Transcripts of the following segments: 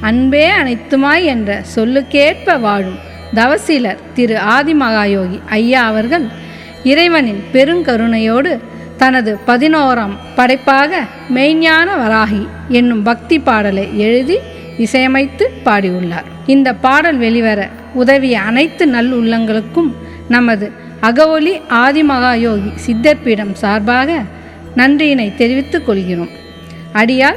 அன்பே அனைத்துமாய் என்ற சொல்லுக்கேற்ப வாழும் தவசீலர் திரு ஆதிமகாயோகி ஐயா அவர்கள் இறைவனின் பெருங்கருணையோடு தனது பதினோராம் படைப்பாக மெய்ஞான வராகி என்னும் பக்தி பாடலை எழுதி இசையமைத்து பாடியுள்ளார். இந்த பாடல் வெளிவர உதவிய அனைத்து நல் உள்ளங்களுக்கும் நமது அகவொலி ஆதிமகாயோகி சித்தர்பீடம் சார்பாக நன்றியினை தெரிவித்துக் கொள்கிறோம். அடியால்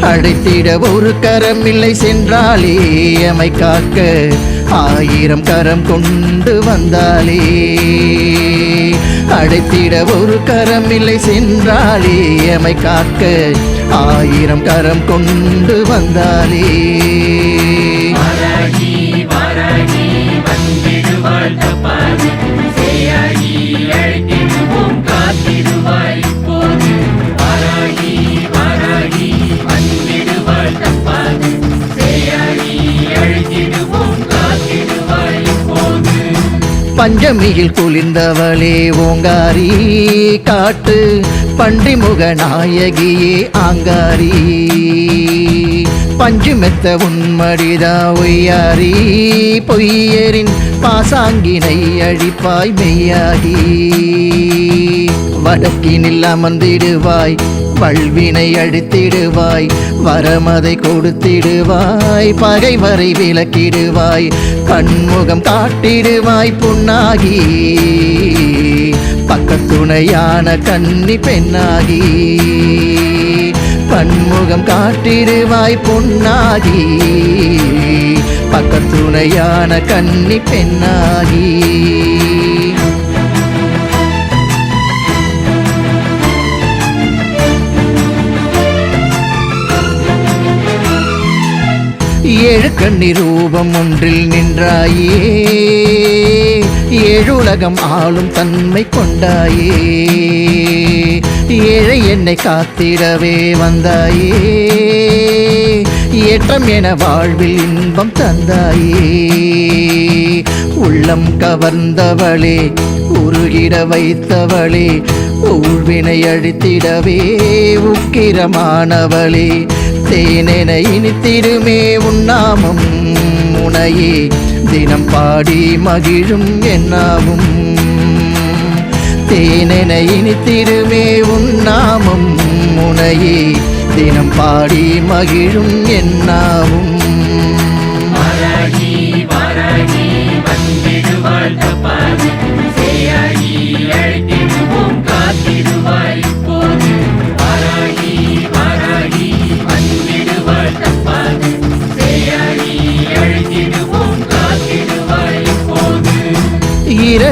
அடைத்திட ஒரு கரம் இல்லை சென்றாலே எமை காக்க ஆயிரம் கரம் கொண்டு வந்தாலே. அடைத்திட ஒரு கரம் இல்லை சென்றாலே எமை காக்க ஆயிரம் கரம் கொண்டு வந்தாலே. பஞ்சமியில் குளிர்ந்தவளே ஓங்காரி காட்டு பன்றிமுக நாயகியே ஆங்காரி. பஞ்சுமெத்த உன்மடிதா ஒய்யாரி பொய்யரின் பாசாங்கினை அழிப்பாய் மெய்யாகி. வடக்கினில் அமர்ந்திடுவாய் பல்வினை அழித்திடுவாய் வரமதை கொடுத்திடுவாய் பகைவரை விளக்கிடுவாய் கண்முகம் காட்டிடுவாய் புண்ணாகி பக்கத்துணையான கன்னி பெண்ணாகி பன்முகம் காட்டிடுவாய் பொன்னாகி பக்கத்துணையான கன்னி பெண்ணாகி. கண்ணி ரூபம் ஒன்றில் நின்றாயே. ஏழுலகம் ஆளும் தன்மை கொண்டாயே. ஏழை என்னை காத்திடவே வந்தாயே. ஏற்றம் என வாழ்வில் இன்பம் தந்தாயே. உள்ளம் கவர்ந்தவளே உருகிட வைத்தவளே ஊழ்வினை அழித்திடவே உக்கிரமானவளே தேனென இனித்திடுமே உன்னாமம். உனையே தினம் பாடி மகிழும் என்னாவும். தேனென இனித்திடுமே உன்னாமம். உனையே தினம் பாடி மகிழும் என்னாவும்.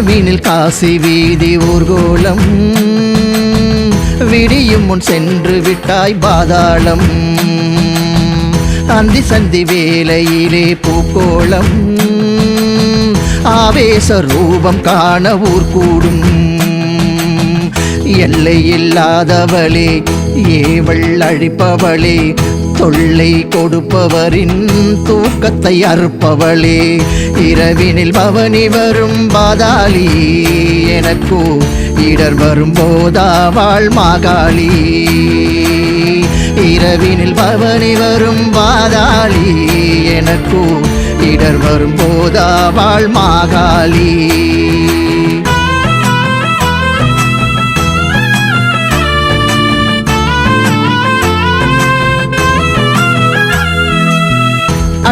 இரவினில் காசி வீதி ஊர்கோலம். விடியும் முன் சென்று விட்டாய் பாதாளம். அந்தி சந்தி வேலையிலே பூக்கோளம். ஆவேச ரூபம் காண ஊர் கூடும் எல்லை இல்லாதவளே ஏவள் அழிப்பவளே தொல்லை கொடுப்பவரின் தூக்கத்தை அறுப்பவளே. இரவினில் பவனி வரும் பாதாளி எனக்கோ இடர் வரும் போதாவாள் மாகாளி. இரவினில் பவனி வரும் பாதாளி எனக்கோ இடர் வரும் போதாவாள் மாகாளி.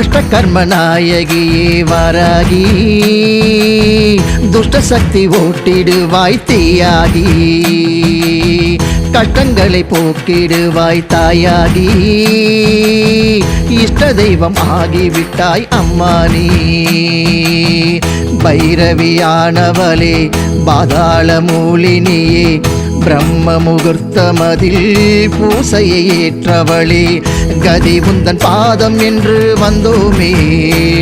அஷ்டகர்ம நாயகியே வாராகி. துஷ்ட சக்தி ஓட்டிடுவாய் தீயாகி. கஷ்டங்களை போக்கிடுவாய் தாயாகி. இஷ்ட தெய்வம் ஆகிவிட்டாய் அம்மா நீ பைரவியானவளே பாதாள மூலினியே பிரம்ம முகூர்த்தமதில் பூசையை ஏற்றவழி கதி உந்தன் பாதம் என்று வந்தோமே.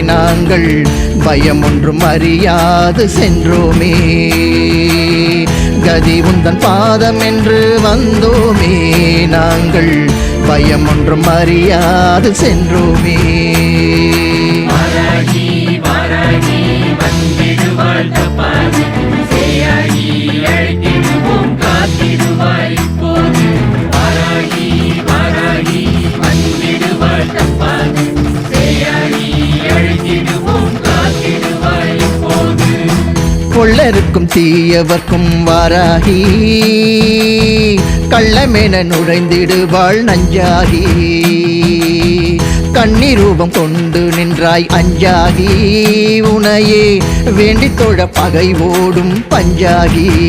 நாங்கள் பயம் ஒன்றும் அறியாது சென்றோமே. கதி உந்தன் பாதம் என்று வந்தோமே. நாங்கள் பயம் ஒன்றும் அறியாது சென்றோமே. வந்திடுவாள் தப்பா. கொள்ளருக்கும் தீயவர்க்கும் வாராகி. கள்ளமென நுழைந்திடுவாள் நஞ்சாகி. கண்ணி ரூபம் கொண்டு நின்றாய் அஞ்சாகி. உனையே வேண்டி தொழ பகை ஓடும் பஞ்சாகி.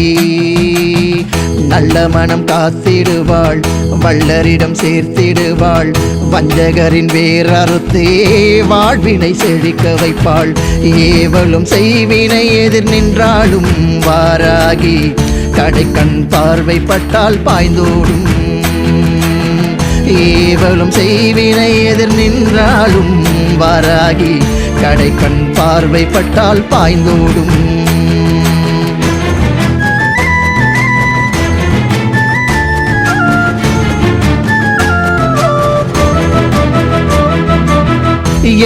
நல்ல மனம் காத்திடுவாள் வள்ளரிடம் சேர்த்திடுவாள் வஞ்சகரின் வேறறுத்தே வாழ்வினை செழிக்க வைப்பாள். ஏவலும் செய்வினை எதிர் நின்றாலும் வாராகி கடைக்கண் பார்வைப்பட்டால் பாய்ந்தோடும். ஏவலும் செய்வினை எதிர் நின்றாலும் வாராகி கடைக்கண் பார்வைப்பட்டால் பாய்ந்தோடும்.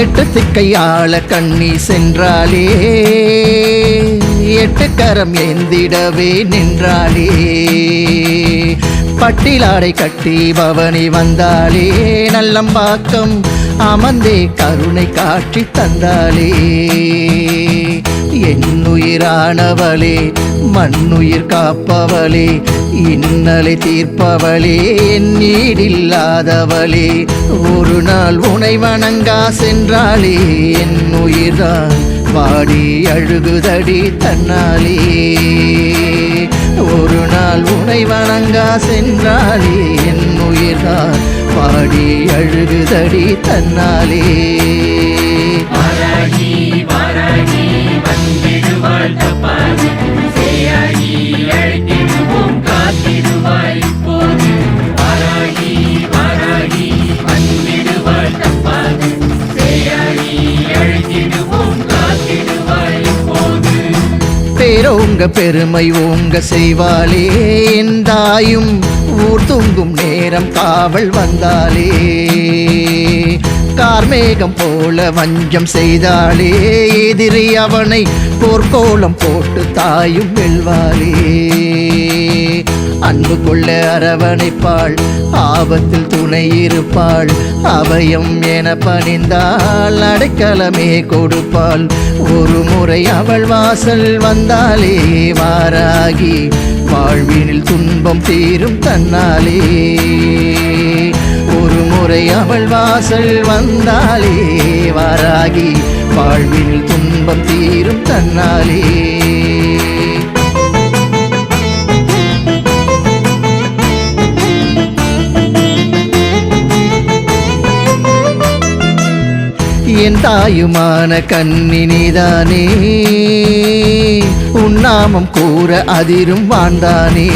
எட்டு திக்கையாள கண்ணி சென்றாலே எட்டு கரம் எந்திடவே நின்றாளே. பட்டிலாடை கட்டி பவனி வந்தாலே நல்லம்பாக்கம் அமர்ந்தே கருணை காட்சி தந்தாளே. என்னுயிரானவளே மண்ணுயிர் காப்பவளே இன்னலை தீர்ப்பவளே என் நீடில்லாதவளே ஒரு நாள் உனை வணங்கா சென்றாளே என் உயிர்தான் வாடி அழுகுதடி தன்னாலே. ஒரு நாள் உனை வணங்கா சென்றாளே என் உயிர்தான் பாடி அழுகுதடி தன்னாலே. வாராகி வாராகி வந்திடுவாள் தப்பாது சேயாகி அழைத்திடுவோம் காத்திடுவாய் இப்போது வாராகி வாராகி வந்திடுவாள் தப்பாது. சேயாகி அழைத்திடுவோம் காத்திடுவாய் இப்போது பேரோங்க பெருமை ஓங்க செய்வாளே என் தாயும் ஊர் தூங்கும் நேரம் காவல் வந்தாலே கார்மேகம் போல வஞ்சம் செய்தாளே. எதிரி அவனை போர்க்கோலம் போட்டு தாயும் வெல்வாளே. அன்பு கொள்ள அரவணைப்பாள் ஆபத்தில் துணை இருப்பாள் அவயம் என பணிந்தால் அடைக்கலமே கொடுப்பாள். ஒரு முறை அவள் வாசல் வந்தாலே வாராகி வாழ்வினில் துன்பம் தீரும் தன்னாலே. முறை அவள் வாசல் வந்தாலே வாராகி வாழ்வில் துன்பம் தீரும் தன்னாலே. என் தாயுமான கண்ணினிதானே. உன்னாமம் கூற அதிரும் வாழ்ந்தானே.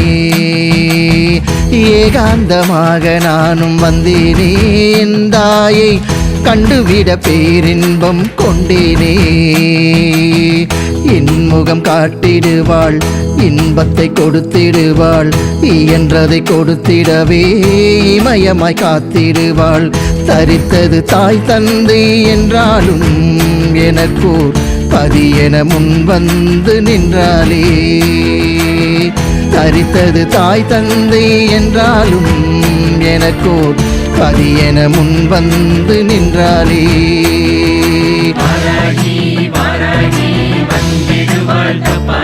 ஏகாந்தமாக நானும் வந்தேனே. என் தாயை கண்டுவிட பேரின்பம் கொண்டேனே. என் முகம் காட்டிடுவாள் இன்பத்தை கொடுத்திடுவாள் இயன்றதை கொடுத்திடவே இமயமாய் காத்திடுவாள். தரித்தது தாய் தந்தை என்றாலும் எனக்கூர் பதி என முன் வந்து நின்றாலே. தரித்தது தாய் தந்தை என்றாலும் எனக்கோர் என முன் வந்து நின்றாலே. வந்திடுவாள் தப்பா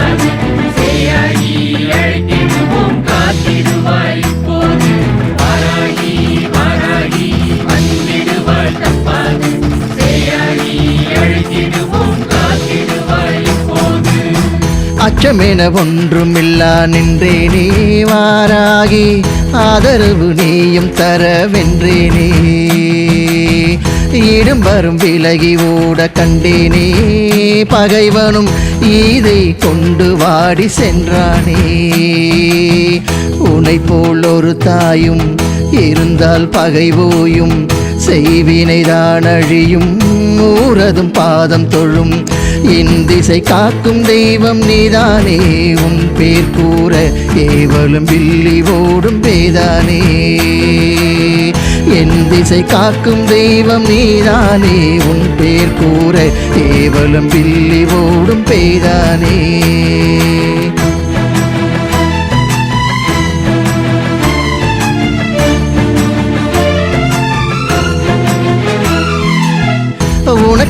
அச்சமென ஒன்றுமில்லா நின்றே நீ வாராகி ஆதரவு நீயும் தரவென்றே நீ வென்றேனே இடும்பரும் விலகி ஓட கண்டேனே பகைவனும் இதை கொண்டு வாடி சென்றானே. உனை போல் ஒரு தாயும் இருந்தால் பகைவோயும் செய்வினைதான் அழியும் ஊரதும் பாதம் தொழும். இந்திசை காக்கும் தெய்வம் நீதானே உன் பேர் கூற ஏவலும் வில்லி ஓடும் பேதானே. என் திசை காக்கும் தெய்வம் நீதானே உன் பேர் கூற ஏவலும் வில்லி ஓடும் பேதானே.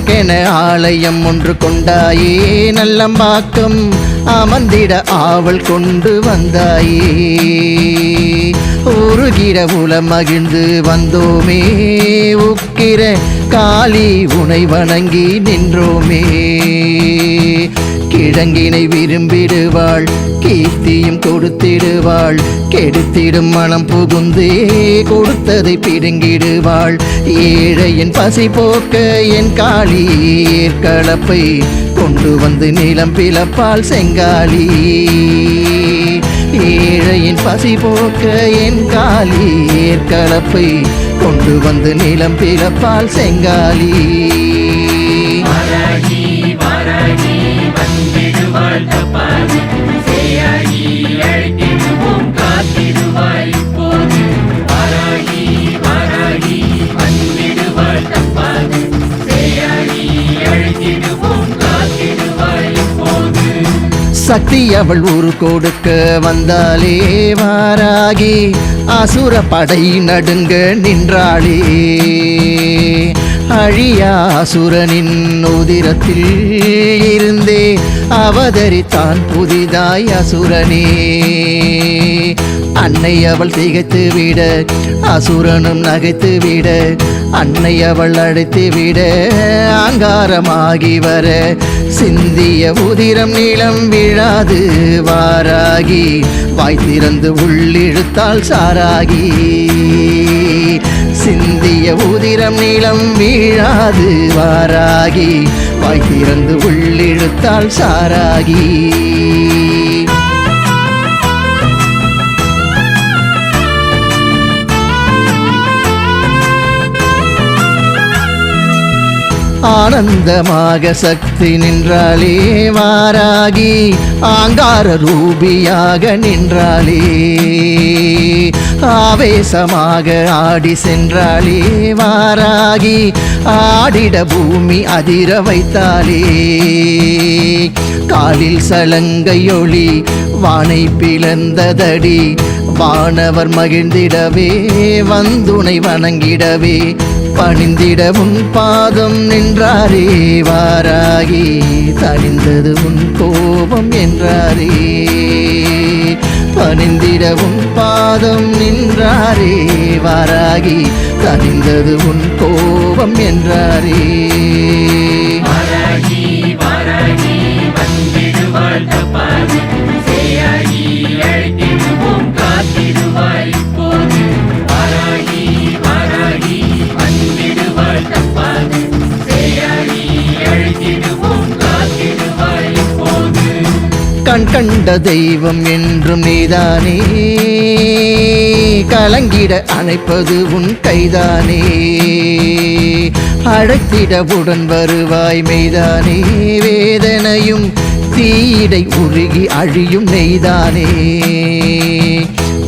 உனக்கென ஆலயம் ஒன்று கொண்டாயே நல்லம்பாக்கம் அமர்ந்திட ஆவல் கொண்டு வந்தாயே. உருகிற உலம் மகிழ்ந்து வந்தோமே உக்கிற காளி உனை வணங்கி நின்றோமே. கிழங்கினை விரும்பிடுவாள் கீர்த்தியும் கொடுத்திடுவாள் கெடுத்திடும் மனம் புகுந்தே கொடுத்ததை பிடுங்கிடுவாள். ஏழையின் பசி போக்க என் காளி ஏற்களப்பை கொண்டு வந்து நிலம் பிளப்பால் செங்காளி. ஏழையின் பசி போக்க என் காளி ஏற்களப்பை கொண்டு வந்து நிலம் பிளப்பால் செங்காலி வந்திடுவாள் தப்பாது சேயாகி அழைத்திடுவோம். காத்திடுவாய் இப்போது. வாராகி வாராகி வந்திடுவாள் தப்பாது சேயாகி அழைத்திடுவோம். இப்போது. சக்தி அவள் ஊரு கொடுக்க வந்தாலே வாராகி. அசுர படை நடுங்க நின்றாளே. அழியா அசுரனின் உதிரத்தில் இருந்தே அவதரித்தான் புதிதாய் அசுரனே. அன்னை அவள் திகைத்து விட அசுரனும் நகைத்து விட அன்னை அவள் அழைத்து விட அங்காரமாகி வர சிந்திய உதிரம் நீளம் விழாது வாராகி வாய் திறந்து உள்ளிழுத்தால் சாராகி. சிந்திய உதிரம் நீளம் வீழாது வாராகி வாய் திறந்து உள்ளிழுத்தால் சாராகி. ஆனந்தமாக சக்தி நின்றாளே வாராகி ஆங்கார ரூபியாக நின்றாளே ஆவேசமாக ஆடி சென்றாளே வாராகி ஆடிட பூமி அதிர வைத்தாளே காலில் சலங்கையொளி வானை பிளந்ததடி வானவர் மகிழ்ந்திடவே வந்துனை வணங்கிடவே. பணிந்திட உன் பாதம் நின்றாரே வாராகி தணிந்தது உன் கோபம் என்றாரே. பணிந்திட உன் பாதம் நின்றாரே வாராகி தணிந்தது உன் கோபம் என்றாரே. கொண்ட தெய்வம் என்றும் நீதானே. கலங்கிட அணைப்பது உன் கைதானே. அழைத்திட உடன் வருவாய் மெய்தானே. வேதனையும் தீயிடை உருகி அழியும் நெய்தானே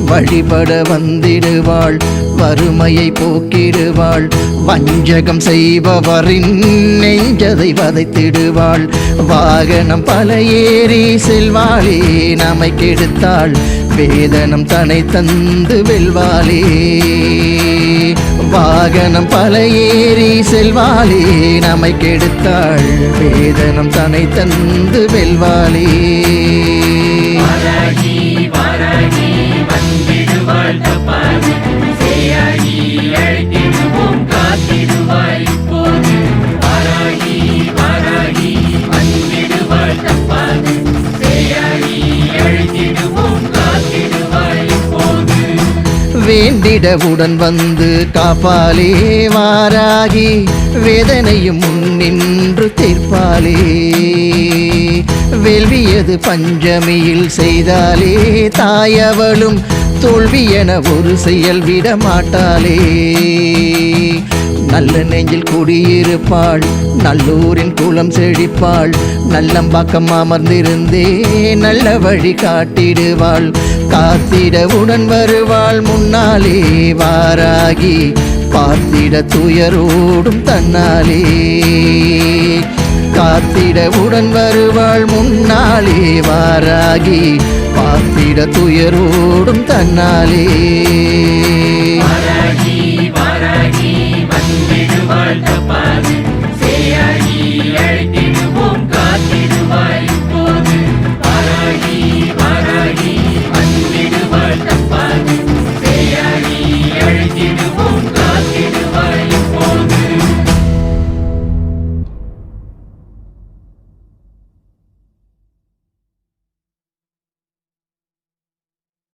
வழிபட வந்திடுவாள் வறுமையை போக்கிடுவாள். வஞ்சகம் செய்பவரின் நெஞ்சதை வதைத்திடுவாள். வாகனம் பல ஏறி செல்வாளே நம்மை கெடுத்தாள். வேதனம் தனை தந்து வெல்வாளே. வாகனம் பல ஏறி செல்வாளே நம்மை கெடுத்தாள். வேதனம் தனை தந்து வெல்வாளே. வேண்டிடவுடன் வந்து காப்பாலே வாராகி வேதனையும் நின்று தீர்ப்பாலே வேள்வியது பஞ்சமியில் செய்தாலே தாயவளும் தோல்வி என ஒரு செயல் விட மாட்டாளே நல்ல நெஞ்சில் குடியிருப்பாள் நல்லூரின் குளம் செழிப்பாள் நல்லம்பாக்கம் அமர்ந்திருந்தே நல்ல வழி காட்டிடுவாள். காத்திட உடன் வருவாள் முன்னாலே வாராகி பார்த்திட துயரோடும் தன்னாலே. காத்திட உடன் வருவாள் முன்னாலே வாராகி பார்த்திட துயரோடும் தன்னாலே.